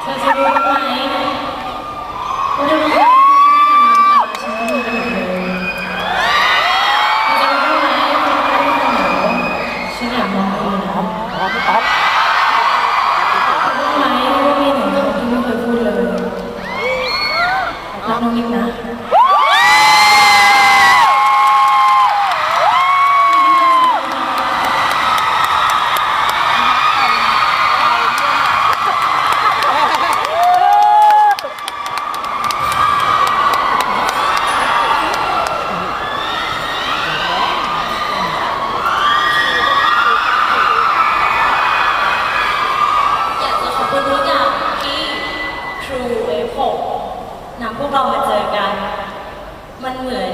เธอจะรู้ไหมว่าทุกครั้งที่ฉันน้ำตาฉันก็มีกันหมดเลยเธอจะรู้ไหมทุกครั้งที่ฉันเหงาฉันอยากมองเธอนะ อ๋อพี่ต๊อบ รู้ไหมว่ามีหนึ่งคำที่ไม่เคยพูดเลยรักน้องนิกนะ อยากจะขอบคุณทุกอย่างที่ True F6 นำพวกเรามาเจอกัน มันเหมือน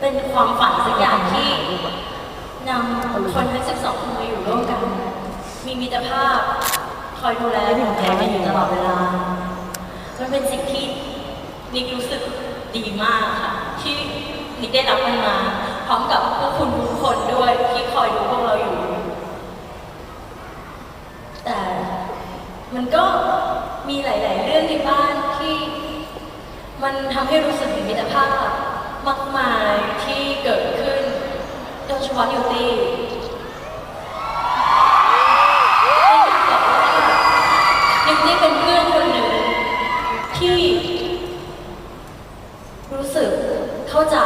เป็นความฝันสักอย่างที่นำคนทั้ง 12 คนมาอยู่ร่วมกัน มีมิตรภาพ คอยดูแลห่งกันอยู่ตลอดเวลา มันเป็นสิ่งที่นิกรู้สึกดีมากค่ะ ที่นิกได้รับมันมา พร้อมกับพวกคุณทุกคนด้วยที่คอยดูพวกเราอยู่ แต่มันก็ มีหลาย ๆ เรื่องในบ้านที่มันทำให้รู้สึกถึงมิตรภาพมากมายที่เกิดขึ้น โดยเฉพาะนิวตี้นิวตี้เป็นเพื่อนคนหนึ่งที่รู้สึกเข้าใจ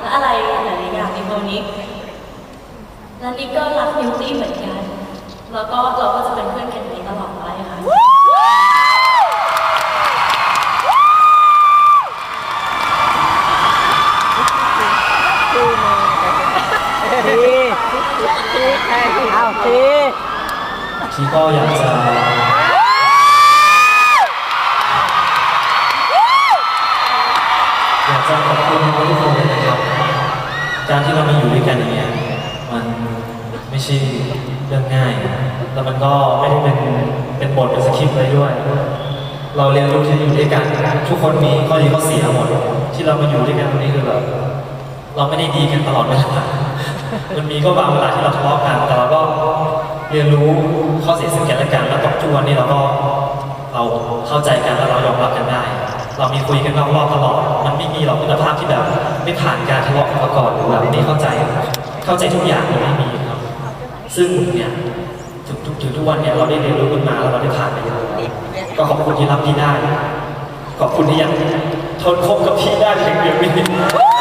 และอะไรหลาย ๆ อย่างในตัวนิกและนิกก็รักนิวตี้เหมือนกัน แล้วก็เราก็จะเป็นเพื่อนกันอย่างนี้ตลอดไปค่ะ ที ที่ก็อยากจะอยากจะขอบคุณทุกคนเลยนะครับการที่เรามาอยู่ด้วยกันอย่างเงี้ยมันไม่ใช่เรื่องง่าย แล้วมันก็ไม่ได้เป็นเป็นบทเป็นสคริปต์เลยด้วย เราเรียนรู้ที่จะอยู่ด้วยกัน ทุกคนมีข้อดีข้อเสียหมด ที่เรามาอยู่ด้วยกันตรงนี้คือแบบเราไม่ได้ดีกันตลอดเวลา มันมีก็บางเวลาที่เราทะเลาะกันแต่เราก็เรียนรู้ข้อเสียซึ่งกันและกัน แล้วตกทุกวันนี้เราก็เราเข้าใจกันแล้วเรายอมรับกันได้ เรามีคุยกันนอกรอบตลอด มันไม่มีหรอกมิตรภาพที่แบบไม่ผ่านการทะเลาะกันมาก่อนหรือแบบไม่เข้าใจ เข้าใจทุกอย่างมันไม่มีครับ ซึ่งเนี่ยถึงทุกถึงทุกวันเนี่ยเราได้เรียนรู้กันมาแล้วเราได้ผ่านไปแล้วก็ขอบคุณที่รับพี่ได้ ขอบคุณที่ยังทนคบกับพี่ได้ถึงเดือนนี้